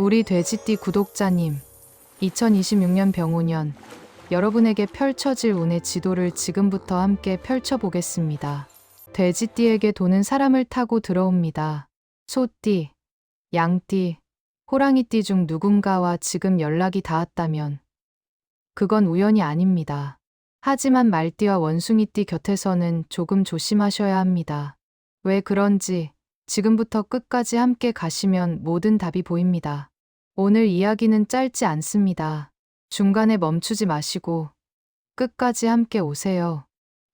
우리 돼지띠 구독자님, 2026년 병오년 여러분에게 펼쳐질 운의 지도를 지금부터 함께 펼쳐보겠습니다. 돼지띠에게 돈은 사람을 타고 들어옵니다. 소띠, 양띠, 호랑이띠 중 누군가와 지금 연락이 닿았다면 그건 우연이 아닙니다. 하지만 말띠와 원숭이띠 곁에서는 조금 조심하셔야 합니다. 왜 그런지 지금부터 끝까지 함께 가시면 모든 답이 보입니다. 오늘 이야기는 짧지 않습니다. 중간에 멈추지 마시고 끝까지 함께 오세요.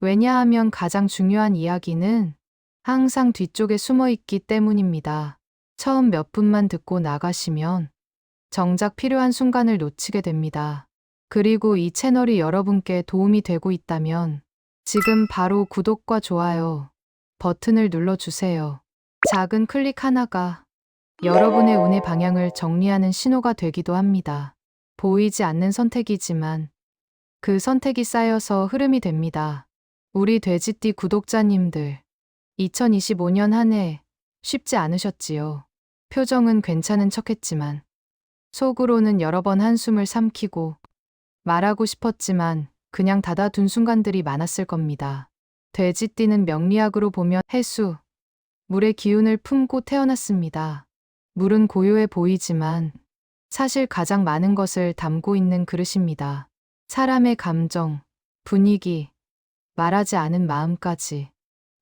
왜냐하면 가장 중요한 이야기는 항상 뒤쪽에 숨어 있기 때문입니다. 처음 몇 분만 듣고 나가시면 정작 필요한 순간을 놓치게 됩니다. 그리고 이 채널이 여러분께 도움이 되고 있다면 지금 바로 구독과 좋아요 버튼을 눌러주세요. 작은 클릭 하나가 여러분의 운의 방향을 정리하는 신호가 되기도 합니다. 보이지 않는 선택이지만 그 선택이 쌓여서 흐름이 됩니다. 우리 돼지띠 구독자님들, 2025년 한 해 쉽지 않으셨지요. 표정은 괜찮은 척 했지만 속으로는 여러 번 한숨을 삼키고 말하고 싶었지만 그냥 닫아둔 순간들이 많았을 겁니다. 돼지띠는 명리학으로 보면 해수, 물의 기운을 품고 태어났습니다. 물은 고요해 보이지만 사실 가장 많은 것을 담고 있는 그릇입니다. 사람의 감정, 분위기, 말하지 않은 마음까지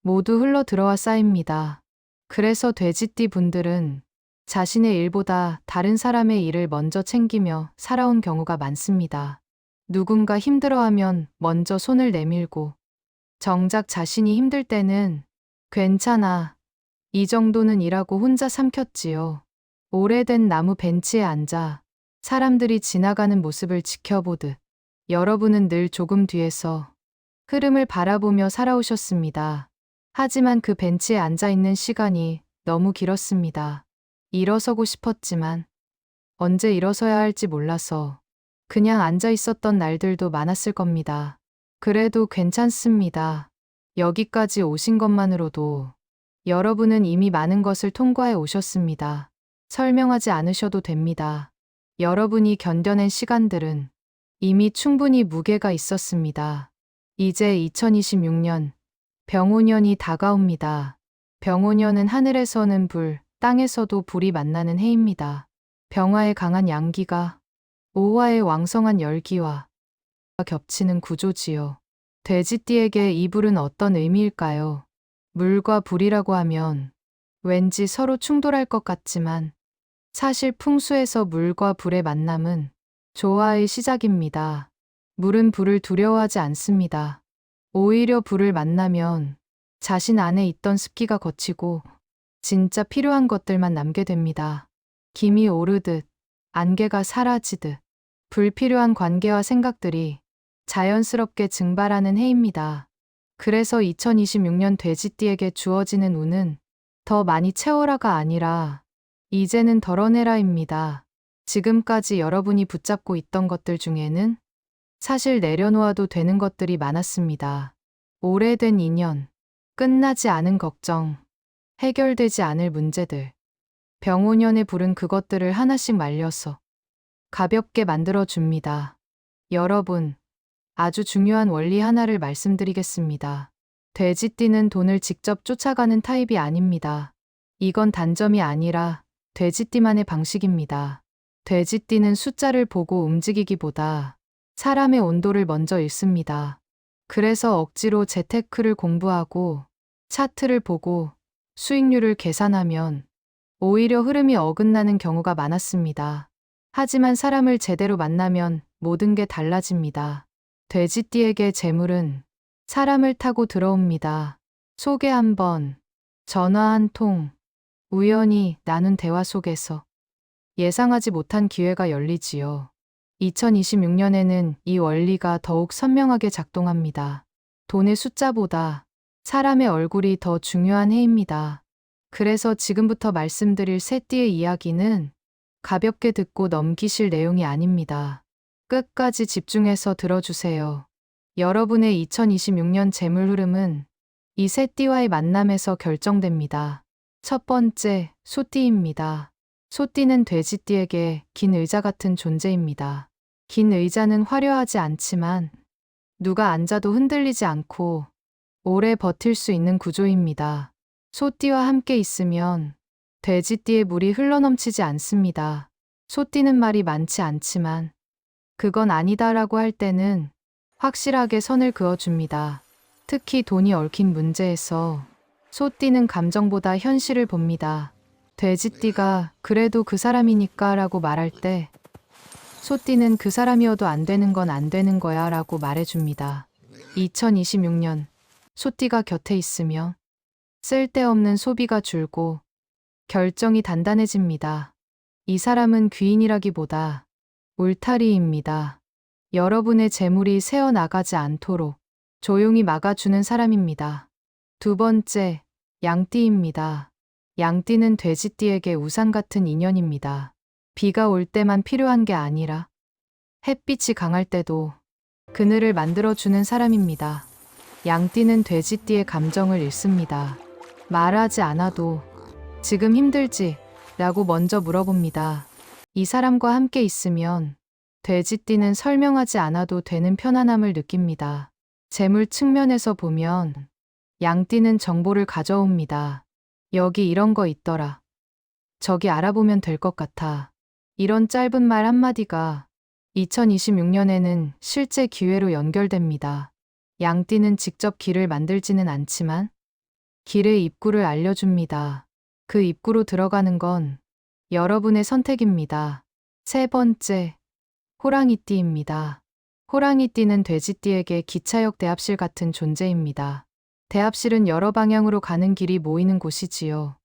모두 흘러 들어와 쌓입니다. 그래서 돼지띠 분들은 자신의 일보다 다른 사람의 일을 먼저 챙기며 살아온 경우가 많습니다. 누군가 힘들어하면 먼저 손을 내밀고 정작 자신이 힘들 때는 괜찮아. 이 정도는 일하고 혼자 삼켰지요. 오래된 나무 벤치에 앉아 사람들이 지나가는 모습을 지켜보듯 여러분은 늘 조금 뒤에서 흐름을 바라보며 살아오셨습니다. 하지만 그 벤치에 앉아 있는 시간이 너무 길었습니다. 일어서고 싶었지만 언제 일어서야 할지 몰라서 그냥 앉아 있었던 날들도 많았을 겁니다. 그래도 괜찮습니다. 여기까지 오신 것만으로도 여러분은 이미 많은 것을 통과해 오셨습니다. 설명하지 않으셔도 됩니다. 여러분이 견뎌낸 시간들은 이미 충분히 무게가 있었습니다. 이제 2026년 병오년이 다가옵니다. 병오년은 하늘에서는 불, 땅에서도 불이 만나는 해입니다. 병화의 강한 양기가 오화의 왕성한 열기와 겹치는 구조지요. 돼지띠에게 이 불은 어떤 의미일까요? 물과 불이라고 하면 왠지 서로 충돌할 것 같지만 사실 풍수에서 물과 불의 만남은 조화의 시작입니다. 물은 불을 두려워하지 않습니다. 오히려 불을 만나면 자신 안에 있던 습기가 거치고 진짜 필요한 것들만 남게 됩니다. 김이 오르듯 안개가 사라지듯 불필요한 관계와 생각들이 자연스럽게 증발하는 해입니다. 그래서 2026년 돼지띠에게 주어지는 운은 더 많이 채워라가 아니라 이제는 덜어내라입니다. 지금까지 여러분이 붙잡고 있던 것들 중에는 사실 내려놓아도 되는 것들이 많았습니다. 오래된 인연, 끝나지 않은 걱정, 해결되지 않을 문제들. 병오년의 불은 그것들을 하나씩 말려서 가볍게 만들어 줍니다. 여러분, 아주 중요한 원리 하나를 말씀드리겠습니다. 돼지띠는 돈을 직접 쫓아가는 타입이 아닙니다. 이건 단점이 아니라 돼지띠만의 방식입니다. 돼지띠는 숫자를 보고 움직이기보다 사람의 온도를 먼저 읽습니다. 그래서 억지로 재테크를 공부하고 차트를 보고 수익률을 계산하면 오히려 흐름이 어긋나는 경우가 많았습니다. 하지만 사람을 제대로 만나면 모든 게 달라집니다. 돼지띠에게 재물은 사람을 타고 들어옵니다. 소개 한 번, 전화 한 통, 우연히 나눈 대화 속에서 예상하지 못한 기회가 열리지요. 2026년에는 이 원리가 더욱 선명하게 작동합니다. 돈의 숫자보다 사람의 얼굴이 더 중요한 해입니다. 그래서 지금부터 말씀드릴 세 띠의 이야기는 가볍게 듣고 넘기실 내용이 아닙니다. 끝까지 집중해서 들어주세요. 여러분의 2026년 재물 흐름은 이세 띠와의 만남에서 결정됩니다. 첫 번째, 소띠입니다. 소띠는 돼지띠에게 긴 의자 같은 존재입니다. 긴 의자는 화려하지 않지만 누가 앉아도 흔들리지 않고 오래 버틸 수 있는 구조입니다. 소띠와 함께 있으면 돼지띠의 물이 흘러넘치지 않습니다. 소띠는 말이 많지 않지만 그건 아니다라고 할 때는 확실하게 선을 그어줍니다. 특히 돈이 얽힌 문제에서 소띠는 감정보다 현실을 봅니다. 돼지띠가 그래도 그 사람이니까 라고 말할 때 소띠는 그 사람이어도 안 되는 건 안 되는 거야 라고 말해줍니다. 2026년 소띠가 곁에 있으며 쓸데없는 소비가 줄고 결정이 단단해집니다. 이 사람은 귀인이라기보다 울타리입니다. 여러분의 재물이 새어나가지 않도록 조용히 막아주는 사람입니다. 두 번째, 양띠입니다. 양띠는 돼지띠에게 우산 같은 인연입니다. 비가 올 때만 필요한 게 아니라 햇빛이 강할 때도 그늘을 만들어주는 사람입니다. 양띠는 돼지띠의 감정을 읽습니다. 말하지 않아도 지금 힘들지? 라고 먼저 물어봅니다. 이 사람과 함께 있으면 돼지띠는 설명하지 않아도 되는 편안함을 느낍니다. 재물 측면에서 보면 양띠는 정보를 가져옵니다. 여기 이런 거 있더라. 저기 알아보면 될 것 같아. 이런 짧은 말 한마디가 2026년에는 실제 기회로 연결됩니다. 양띠는 직접 길을 만들지는 않지만 길의 입구를 알려줍니다. 그 입구로 들어가는 건 여러분의 선택입니다. 세 번째, 호랑이띠입니다. 호랑이띠는 돼지띠에게 기차역 대합실 같은 존재입니다. 대합실은 여러 방향으로 가는 길이 모이는 곳이지요.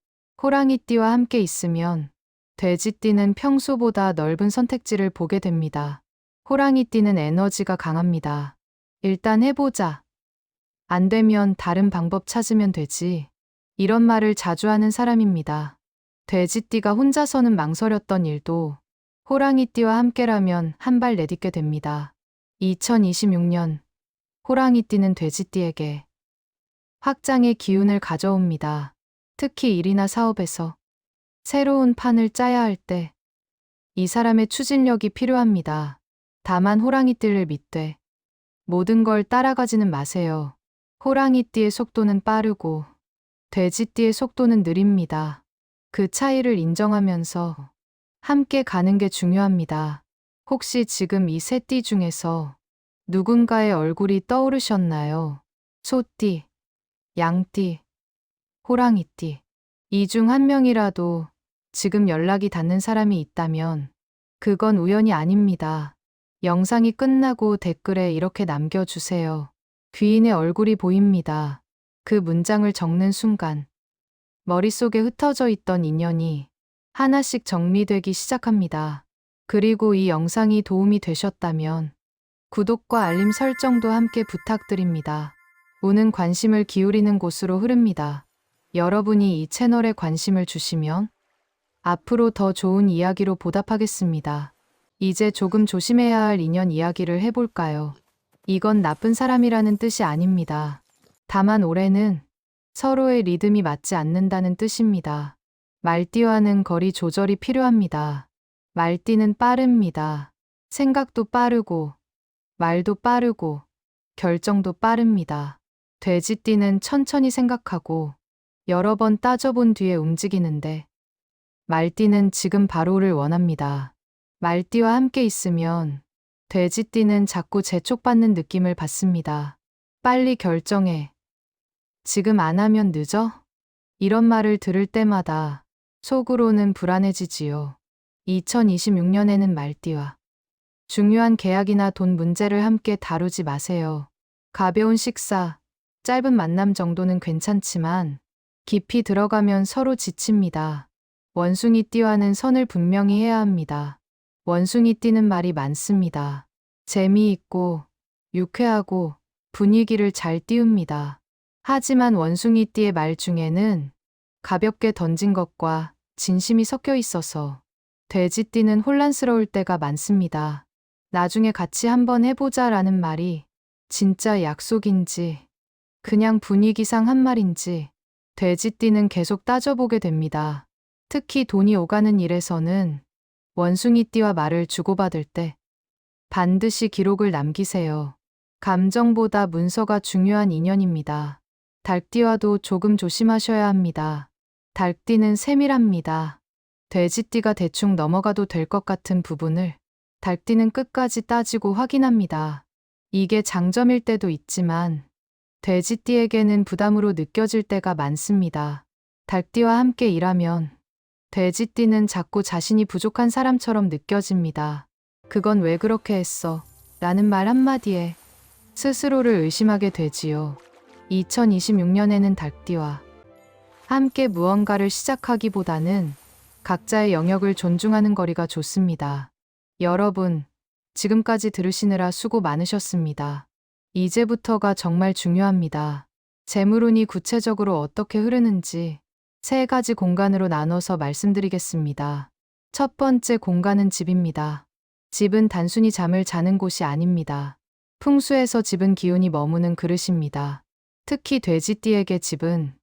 호랑이띠와 함께 있으면 돼지띠는 평소보다 넓은 선택지를 보게 됩니다. 호랑이띠는 에너지가 강합니다. 일단 해보자. 안 되면 다른 방법 찾으면 되지. 이런 말을 자주 하는 사람입니다. 돼지띠가 혼자서는 망설였던 일도 호랑이띠와 함께라면 한 발 내딛게 됩니다. 2026년 호랑이띠는 돼지띠에게 확장의 기운을 가져옵니다. 특히 일이나 사업에서 새로운 판을 짜야 할 때 이 사람의 추진력이 필요합니다. 다만 호랑이띠를 믿되 모든 걸 따라가지는 마세요. 호랑이띠의 속도는 빠르고 돼지띠의 속도는 느립니다. 그 차이를 인정하면서 함께 가는 게 중요합니다. 혹시 지금 이 세 띠 중에서 누군가의 얼굴이 떠오르셨나요? 소띠, 양띠, 호랑이띠. 이 중 한 명이라도 지금 연락이 닿는 사람이 있다면 그건 우연이 아닙니다. 영상이 끝나고 댓글에 이렇게 남겨주세요. 귀인의 얼굴이 보입니다. 그 문장을 적는 순간 머릿속에 흩어져 있던 인연이 하나씩 정리되기 시작합니다. 그리고 이 영상이 도움이 되셨다면 구독과 알림 설정도 함께 부탁드립니다. 운은 관심을 기울이는 곳으로 흐릅니다. 여러분이 이 채널에 관심을 주시면 앞으로 더 좋은 이야기로 보답하겠습니다. 이제 조금 조심해야 할 인연 이야기를 해볼까요? 이건 나쁜 사람이라는 뜻이 아닙니다. 다만 올해는 서로의 리듬이 맞지 않는다는 뜻입니다. 말띠와는 거리 조절이 필요합니다. 말띠는 빠릅니다. 생각도 빠르고, 말도 빠르고, 결정도 빠릅니다. 돼지띠는 천천히 생각하고, 여러 번 따져본 뒤에 움직이는데, 말띠는 지금 바로를 원합니다. 말띠와 함께 있으면 돼지띠는 자꾸 재촉받는 느낌을 받습니다. 빨리 결정해. 지금 안 하면 늦어? 이런 말을 들을 때마다 속으로는 불안해지지요. 2026년에는 말띠와 중요한 계약이나 돈 문제를 함께 다루지 마세요. 가벼운 식사, 짧은 만남 정도는 괜찮지만 깊이 들어가면 서로 지칩니다. 원숭이 띠와는 선을 분명히 해야 합니다. 원숭이 띠는 말이 많습니다. 재미있고 유쾌하고 분위기를 잘 띄웁니다. 하지만 원숭이 띠의 말 중에는 가볍게 던진 것과 진심이 섞여 있어서 돼지띠는 혼란스러울 때가 많습니다. 나중에 같이 한번 해보자 라는 말이 진짜 약속인지 그냥 분위기상 한 말인지 돼지띠는 계속 따져보게 됩니다. 특히 돈이 오가는 일에서는 원숭이띠와 말을 주고받을 때 반드시 기록을 남기세요. 감정보다 문서가 중요한 인연입니다. 닭띠와도 조금 조심하셔야 합니다. 닭띠는 세밀합니다. 돼지띠가 대충 넘어가도 될 것 같은 부분을 닭띠는 끝까지 따지고 확인합니다. 이게 장점일 때도 있지만 돼지띠에게는 부담으로 느껴질 때가 많습니다. 닭띠와 함께 일하면 돼지띠는 자꾸 자신이 부족한 사람처럼 느껴집니다. 그건 왜 그렇게 했어? 라는 말 한마디에 스스로를 의심하게 되지요. 2026년에는 닭띠와 함께 무언가를 시작하기보다는 각자의 영역을 존중하는 거리가 좋습니다. 여러분, 지금까지 들으시느라 수고 많으셨습니다. 이제부터가 정말 중요합니다. 재물운이 구체적으로 어떻게 흐르는지 세 가지 공간으로 나눠서 말씀드리겠습니다. 첫 번째 공간은 집입니다. 집은 단순히 잠을 자는 곳이 아닙니다. 풍수에서 집은 기운이 머무는 그릇입니다. 특히 돼지띠에게 집은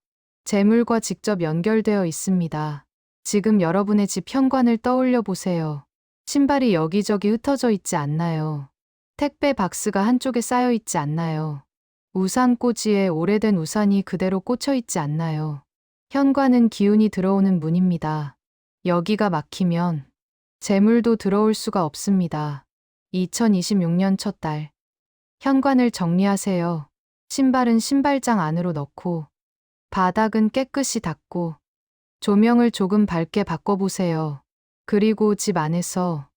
재물과 직접 연결되어 있습니다. 지금 여러분의 집 현관을 떠올려 보세요. 신발이 여기저기 흩어져 있지 않나요? 택배 박스가 한쪽에 쌓여 있지 않나요? 우산 꽂이에 오래된 우산이 그대로 꽂혀 있지 않나요? 현관은 기운이 들어오는 문입니다. 여기가 막히면 재물도 들어올 수가 없습니다. 2026년 첫 달. 현관을 정리하세요. 신발은 신발장 안으로 넣고, 바닥은 깨끗이 닦고, 조명을 조금 밝게 바꿔보세요. 그리고 집 안에서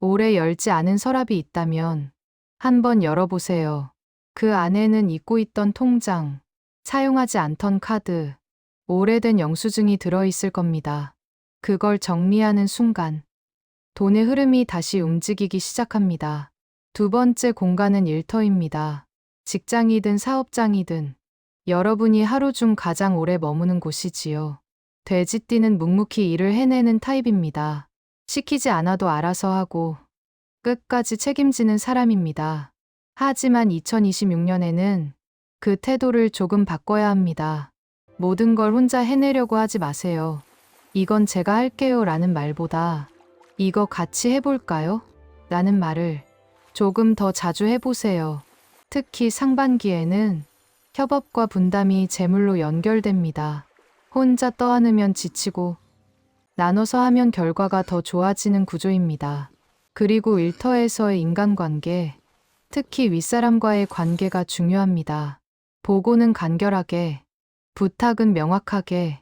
오래 열지 않은 서랍이 있다면 한번 열어보세요. 그 안에는 잊고 있던 통장, 사용하지 않던 카드, 오래된 영수증이 들어있을 겁니다. 그걸 정리하는 순간, 돈의 흐름이 다시 움직이기 시작합니다. 두 번째 공간은 일터입니다. 직장이든 사업장이든 여러분이 하루 중 가장 오래 머무는 곳이지요. 돼지띠는 묵묵히 일을 해내는 타입입니다. 시키지 않아도 알아서 하고 끝까지 책임지는 사람입니다. 하지만 2026년에는 그 태도를 조금 바꿔야 합니다. 모든 걸 혼자 해내려고 하지 마세요. 이건 제가 할게요 라는 말보다 이거 같이 해볼까요? 라는 말을 조금 더 자주 해보세요. 특히 상반기에는 협업과 분담이 재물로 연결됩니다. 혼자 떠안으면 지치고 나눠서 하면 결과가 더 좋아지는 구조입니다. 그리고 일터에서의 인간관계, 특히 윗사람과의 관계가 중요합니다. 보고는 간결하게, 부탁은 명확하게,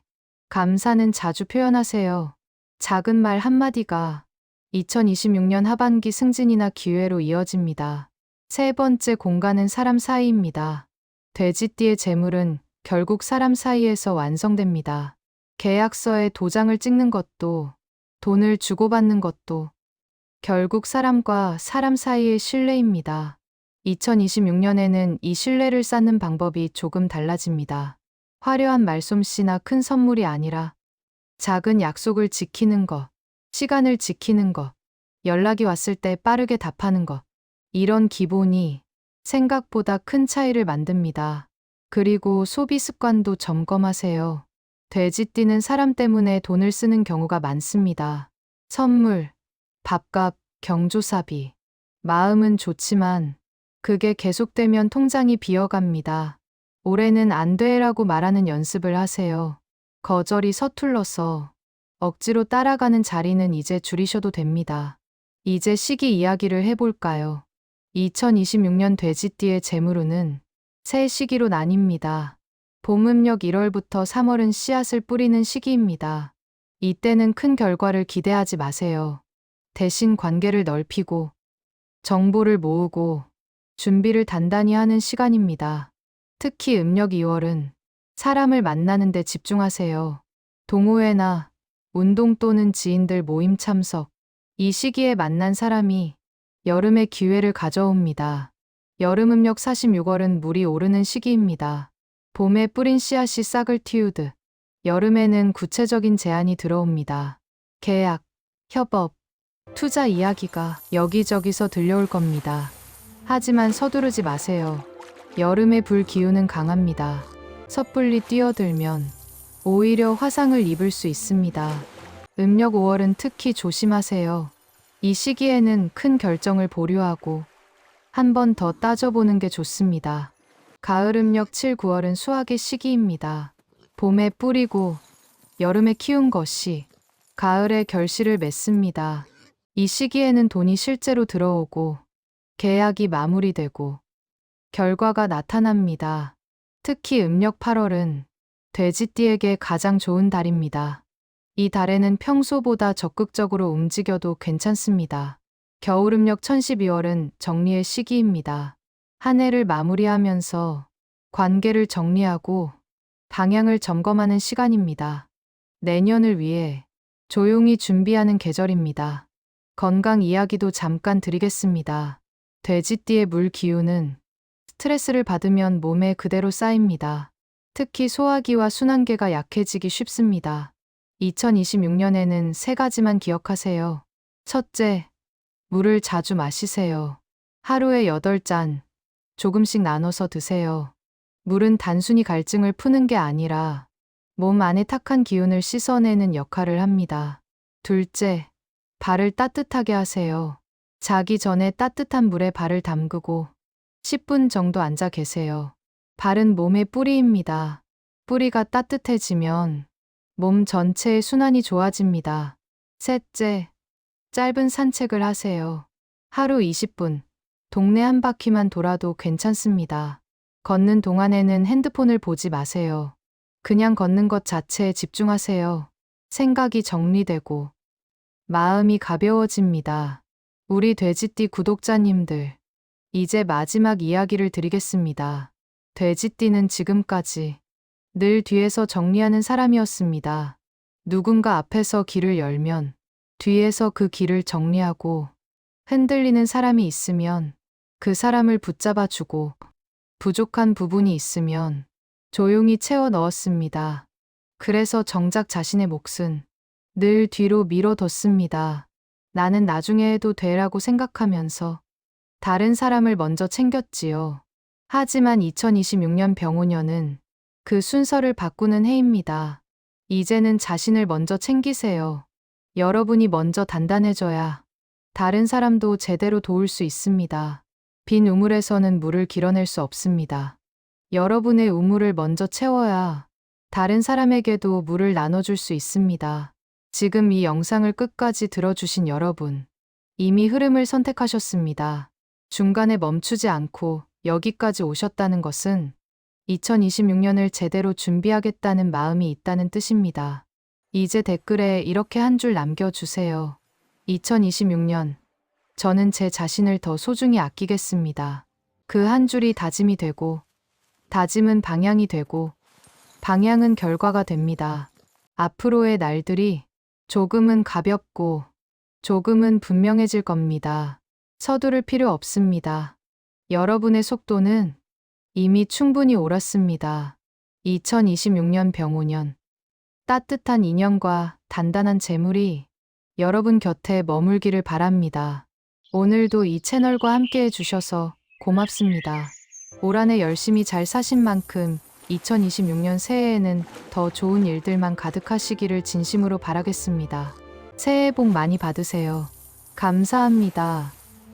감사는 자주 표현하세요. 작은 말 한마디가 2026년 하반기 승진이나 기회로 이어집니다. 세 번째 공간은 사람 사이입니다. 돼지띠의 재물은 결국 사람 사이에서 완성됩니다. 계약서에 도장을 찍는 것도, 돈을 주고받는 것도, 결국 사람과 사람 사이의 신뢰입니다. 2026년에는 이 신뢰를 쌓는 방법이 조금 달라집니다. 화려한 말솜씨나 큰 선물이 아니라 작은 약속을 지키는 것, 시간을 지키는 것, 연락이 왔을 때 빠르게 답하는 것. 이런 기본이 생각보다 큰 차이를 만듭니다. 그리고 소비 습관도 점검하세요. 돼지띠는 사람 때문에 돈을 쓰는 경우가 많습니다. 선물, 밥값, 경조사비. 마음은 좋지만 그게 계속되면 통장이 비어갑니다. 올해는 안 돼라고 말하는 연습을 하세요. 거절이 서툴러서 억지로 따라가는 자리는 이제 줄이셔도 됩니다. 이제 시기 이야기를 해볼까요? 2026년 돼지띠의 재물운은 새 시기로 나뉩니다. 봄 음력 1월부터 3월은 씨앗을 뿌리는 시기입니다. 이때는 큰 결과를 기대하지 마세요. 대신 관계를 넓히고 정보를 모으고 준비를 단단히 하는 시간입니다. 특히 음력 2월은 사람을 만나는 데 집중하세요. 동호회나 운동 또는 지인들 모임 참석. 이 시기에 만난 사람이 여름의 기회를 가져옵니다. 여름 음력 46월은 물이 오르는 시기입니다. 봄에 뿌린 씨앗이 싹을 틔우듯 여름에는 구체적인 제안이 들어옵니다. 계약, 협업, 투자 이야기가 여기저기서 들려올 겁니다. 하지만 서두르지 마세요. 여름의 불 기운은 강합니다. 섣불리 뛰어들면 오히려 화상을 입을 수 있습니다. 음력 5월은 특히 조심하세요. 이 시기에는 큰 결정을 보류하고 한 번 더 따져보는 게 좋습니다. 가을 음력 7, 9월은 수확의 시기입니다. 봄에 뿌리고 여름에 키운 것이 가을에 결실을 맺습니다. 이 시기에는 돈이 실제로 들어오고 계약이 마무리되고 결과가 나타납니다. 특히 음력 8월은 돼지띠에게 가장 좋은 달입니다. 이 달에는 평소보다 적극적으로 움직여도 괜찮습니다. 겨울 음력 1012월은 정리의 시기입니다. 한 해를 마무리하면서 관계를 정리하고 방향을 점검하는 시간입니다. 내년을 위해 조용히 준비하는 계절입니다. 건강 이야기도 잠깐 드리겠습니다. 돼지띠의 물 기운은 스트레스를 받으면 몸에 그대로 쌓입니다. 특히 소화기와 순환계가 약해지기 쉽습니다. 2026년에는 세 가지만 기억하세요. 첫째, 물을 자주 마시세요. 하루에 8잔, 조금씩 나눠서 드세요. 물은 단순히 갈증을 푸는 게 아니라 몸 안의 탁한 기운을 씻어내는 역할을 합니다. 둘째, 발을 따뜻하게 하세요. 자기 전에 따뜻한 물에 발을 담그고 10분 정도 앉아 계세요. 발은 몸의 뿌리입니다. 뿌리가 따뜻해지면 몸 전체의 순환이 좋아집니다. 셋째, 짧은 산책을 하세요. 하루 20분, 동네 한 바퀴만 돌아도 괜찮습니다. 걷는 동안에는 핸드폰을 보지 마세요. 그냥 걷는 것 자체에 집중하세요. 생각이 정리되고 마음이 가벼워집니다. 우리 돼지띠 구독자님들, 이제 마지막 이야기를 드리겠습니다. 돼지띠는 지금까지 늘 뒤에서 정리하는 사람이었습니다. 누군가 앞에서 길을 열면 뒤에서 그 길을 정리하고 흔들리는 사람이 있으면 그 사람을 붙잡아 주고 부족한 부분이 있으면 조용히 채워 넣었습니다. 그래서 정작 자신의 몫은 늘 뒤로 미뤄뒀습니다. 나는 나중에 해도 되라고 생각하면서 다른 사람을 먼저 챙겼지요. 하지만 2026년 병오년은 그 순서를 바꾸는 해입니다. 이제는 자신을 먼저 챙기세요. 여러분이 먼저 단단해져야 다른 사람도 제대로 도울 수 있습니다. 빈 우물에서는 물을 길어낼 수 없습니다. 여러분의 우물을 먼저 채워야 다른 사람에게도 물을 나눠줄 수 있습니다. 지금 이 영상을 끝까지 들어주신 여러분, 이미 흐름을 선택하셨습니다. 중간에 멈추지 않고 여기까지 오셨다는 것은 2026년을 제대로 준비하겠다는 마음이 있다는 뜻입니다. 이제 댓글에 이렇게 한 줄 남겨주세요. 2026년, 저는 제 자신을 더 소중히 아끼겠습니다. 그 한 줄이 다짐이 되고, 다짐은 방향이 되고, 방향은 결과가 됩니다. 앞으로의 날들이 조금은 가볍고, 조금은 분명해질 겁니다. 서두를 필요 없습니다. 여러분의 속도는 이미 충분히 옳았습니다. 2026년 병오년. 따뜻한 인연과 단단한 재물이 여러분 곁에 머물기를 바랍니다. 오늘도 이 채널과 함께 해주셔서 고맙습니다. 올 한해 열심히 잘 사신 만큼 2026년 새해에는 더 좋은 일들만 가득하시기를 진심으로 바라겠습니다. 새해 복 많이 받으세요. 감사합니다.